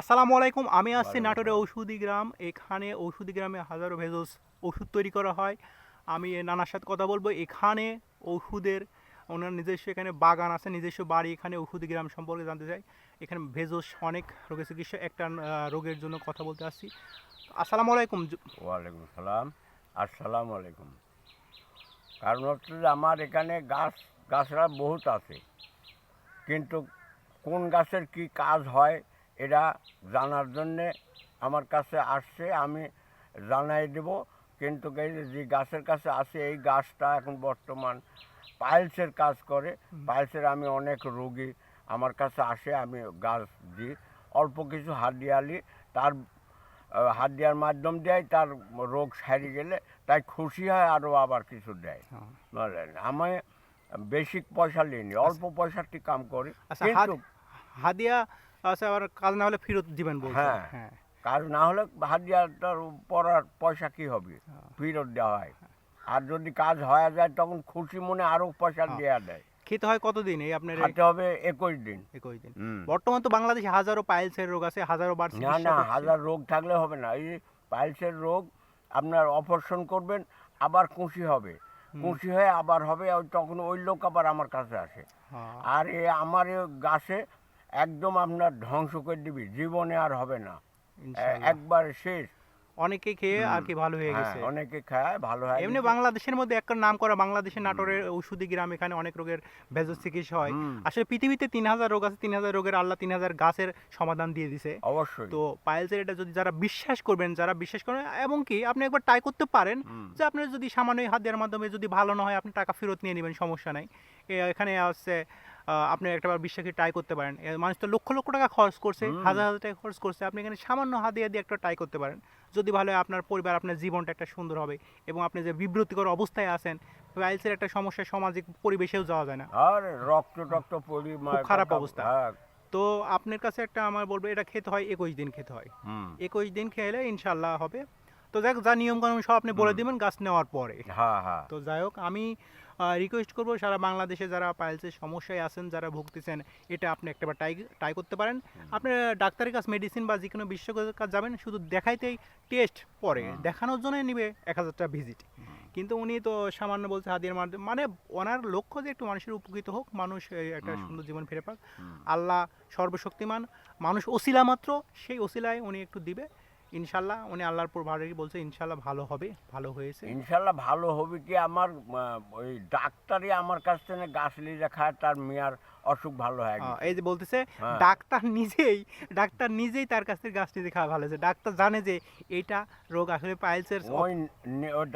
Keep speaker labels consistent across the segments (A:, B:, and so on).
A: আসসালামু আলাইকুম আমি আসছি
B: নাটোরে
A: ঔষধি গ্রাম। এখানে ঔষধি গ্রামে হাজারো ভেজস ওষুধ তৈরি করা হয়। আমি নানার সাথে কথা বলব। এখানে ওষুধের ওনার নিজস্ব এখানে বাগান আছে নিজস্ব বাড়ি এখানে ঔষধি গ্রাম সম্পর্কে জানতে চাই। এখানে ভেজস অনেক রোগের চিকিৎসা একটা রোগের জন্য কথা বলতে আসছি। আসসালামু আলাইকুম।
B: ওয়ালাইকুম সালাম আসসালামু আলাইকুম। কারণ হচ্ছে যে আমার এখানে গাছ গাছরা বহুত আছে। কিন্তু কোন গাছের কি কাজ হয় এটা জানার জন্যে আমার কাছে আসছে আমি জানাই দেব। কিন্তু এই যে গাছের কাছে আছে এই গাছটা এখন বর্তমান পাইলসের কাজ করে। পাইলসের আমি অনেক রোগী আমার কাছে আসে আমি গাছ দিই। অল্প কিছু হাদিয়ালি তার দেওয়ার মাধ্যম দেয় তার রোগ সারি গেলে তাই খুশি হয় আরও আবার কিছু দেয়।
A: হ্যাঁ।
B: বুঝলেন আমি বেশি পয়সা নিইনি অল্প পয়সাটি কাম করি।
A: আচ্ছা
B: কিন্তু
A: হাদিয়া আছে আবার কাজ না হলে ফেরত দিবেন বলছেন
B: হ্যাঁ।
A: হ্যাঁ।
B: কাজ না হলে হাদিয়াটার পড়ার পয়সা কি হবে?
A: হ্যাঁ।
B: ফেরত দেওয়া হয়। আর যদি কাজ হয়ে যায় তখন খুশি মনে আরও পয়সা
A: হ্যাঁ।
B: দেওয়া দেয়।
A: খেতে হয় কতদিন এই আপনার
B: খাতে হবে একুশ দিন।
A: একুশ দিন। বর্তমান তো বাংলাদেশে হাজারো পাইলসের রোগ আছে হাজারো বার
B: না না হাজার রোগ থাকলে হবে না। এই পাইলসের রোগ আপনার অপারেশন করবেন আবার কুশি হবে। কুশি হয়ে আবার হবে তখন ওই লোক আবার আমার কাছে আসে।
A: হ্যাঁ।
B: আর এ আমার গাছে একদম আপনার ধ্বংস করে দিবি। জীবনে আর হবে না। একবার শেষ।
A: অনেকে খেয়ে আর কি ভালো হয়ে
B: হ্যাঁ,
A: গেছে।
B: অনেকে খায় ভালো হয়।
A: এমনি বাংলাদেশের মধ্যে একটা নাম করা বাংলাদেশের নাটোরের ঔষধি গ্রাম এখানে অনেক রোগের ভেষজ চিকিৎসা হয়। আসলে পৃথিবীতে তিন হাজার রোগ আছে তিন হাজার রোগের আল্লাহ তিন হাজার গাছের সমাধান দিয়ে দিছে।
B: অবশ্যই।
A: তো পাইলসের এটা যদি যারা বিশ্বাস করবেন যারা বিশ্বাস করেন এবং কি আপনি একবার ট্রাই করতে পারেন যে আপনার যদি সামান্য হাত দেওয়ার মাধ্যমে যদি ভালো না হয় আপনি টাকা ফেরত নিয়ে নেবেন সমস্যা নাই। এখানে আছে আহ, আপনি একটাবার বিশ্বাসে ট্রাই করতে পারেন। মানুষ তো লক্ষ লক্ষ টাকা খরচ করছে হাজার হাজার টাকা খরচ করছে। আপনি এখানে সামান্য হাত দিয়ে একটা ট্রাই করতে পারেন। যদি ভালো হয় আপনার পরিবার আপনার জীবনটা একটা সুন্দর হবে এবং আপনি যে বিব্রতিকর অবস্থায় আছেন পাইলসের একটা সমস্যা সামাজিক পরিবেশেও যাওয়া যায় না।
B: আর রক্ত
A: খুব খারাপ অবস্থা।
B: হ্যাঁ,
A: তো আপনার কাছে একটা আমার বলব এটা খেতে হয় একুশ দিন খেতে হয়। একুশ দিন খেলে ইনশাল্লাহ হবে। তো যাক যা নিয়ম কানুন সব আপনি বলে দিবেন গাছ নেওয়ার পরে।
B: হ্যাঁ হ্যাঁ।
A: তো যাই হোক আমি রিকোয়েস্ট করব সারা বাংলাদেশে যারা পাইলসের সমস্যায় আছেন যারা ভুগতেছেন এটা আপনি একটা ট্রাই ট্রাই করতে পারেন। আপনি ডাক্তারের কাছে মেডিসিন বা যে কোনো বিশেষজ্ঞের কাছে যাবেন শুধু দেখাইতেই টেস্ট পরে দেখানোর জন্য নিবে এক হাজার টাকা ভিজিট কিন্তু উনি তো সামান্য বলছে হাদিয়ার মাধ্যমে মানে ওনার লক্ষ্য যে একটু মানুষের উপকৃত হোক মানুষ একটা সুন্দর জীবন ফিরে পাক। আল্লাহ সর্বশক্তিমান মানুষ ওসিলা মাত্র সেই ওসিলায় উনি একটু দিবে। ইনশাল্লাহ উনি আল্লাহর পর ভালো বলছে ইনশাল্লাহ ভালো হবে ভালো হয়েছে।
B: ইনশাল্লাহ ভালো হবে কি আমার ওই ডাক্তারই আমার কাছ থেকে গাছ লিজে খায় তার মেয়ার অসুখ ভালো হয়
A: এই যে বলতেছে
B: হ্যাঁ।
A: ডাক্তার নিজেই ডাক্তার নিজেই তার কাছ থেকে গাছ নিজে খাওয়া ভালো হয়েছে। ডাক্তার জানে যে এটা রোগ আসলে পাইলসের
B: ওই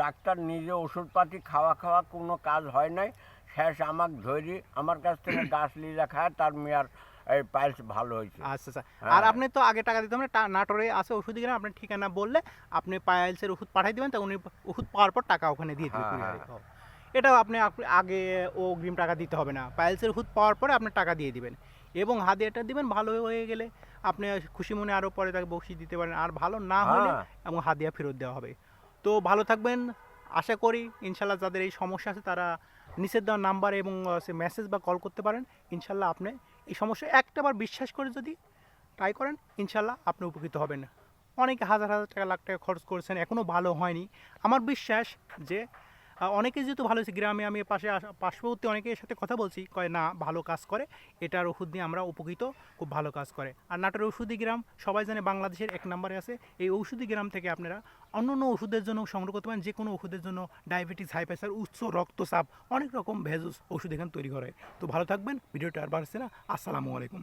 B: ডাক্তার নিজে ওষুধপাতি খাওয়া খাওয়া কোনো কাজ হয় নাই। শেষ আমাকে ধরি আমার কাছ থেকে গাছ লিজে খায় তার মেয়ার এই পাইলস ভালো হয়েছে
A: আচ্ছা আচ্ছা
B: হ্যাঁ।
A: আর আপনি তো আগে টাকা দিতে হবে নাটোরে আছে ওষুধ দিলেন আপনার ঠিকানা বললে আপনি পাইলসের ওষুধ পাঠিয়ে দিবেন তা উনি ওষুধ পাওয়ার পর টাকা ওখানে দিয়ে দিবে
B: হ্যাঁ। হ্যাঁ।
A: এটাও আপনি আগে ও অগ্রিম টাকা দিতে হবে না পাইলসের ওষুধ পাওয়ার পরে আপনি টাকা দিয়ে দিবেন এবং হাদিয়াটা দিবেন ভালো হয়ে গেলে আপনি খুশি মনে আরও পরে তাকে বকশি দিতে পারেন আর ভালো না হলে। এবং হাদিয়া ফেরত দেওয়া হবে তো ভালো থাকবেন আশা করি ইনশাল্লাহ যাদের এই সমস্যা আছে তারা নিচের দেওয়া নাম্বার এবং সে মেসেজ বা কল করতে পারেন ইনশাল্লাহ আপনি এই সমস্যা একটাবার বিশ্বাস করে যদি ট্রাই করেন, ইনশাল্লাহ আপনি উপকৃত হবেন। অনেকে হাজার হাজার টাকা, লাখ টাকা খরচ করেছেন এখনও ভালো হয়নি। আমার বিশ্বাস যে অনেকে যেহেতু ভালো হয়েছে, গ্রামে আমি পাশে পার্শ্ববর্তী অনেকের সাথে কথা বলছি, কয়, না, ভালো কাজ করে। এটার ওষুধ দিয়ে আমরা উপকৃত, খুব ভালো কাজ করে। আর নাটোর ঔষধি গ্রাম, সবাই জানে বাংলাদেশের এক নম্বরে আছে। এই ঔষধি গ্রাম থেকে আপনারা অন্য অন্য ওষুধের জন্য সংগ্রহ করতে পারেন যে কোনো ওষুধের জন্য ডায়াবেটিস, হাই প্রেশার উচ্চ রক্তচাপ, অনেক রকম ভেজস ওষুধ এখানে তৈরি করে। তো ভালো থাকবেন, ভিডিওটা আর বাড়ছে না। আসসালামু আলাইকুম।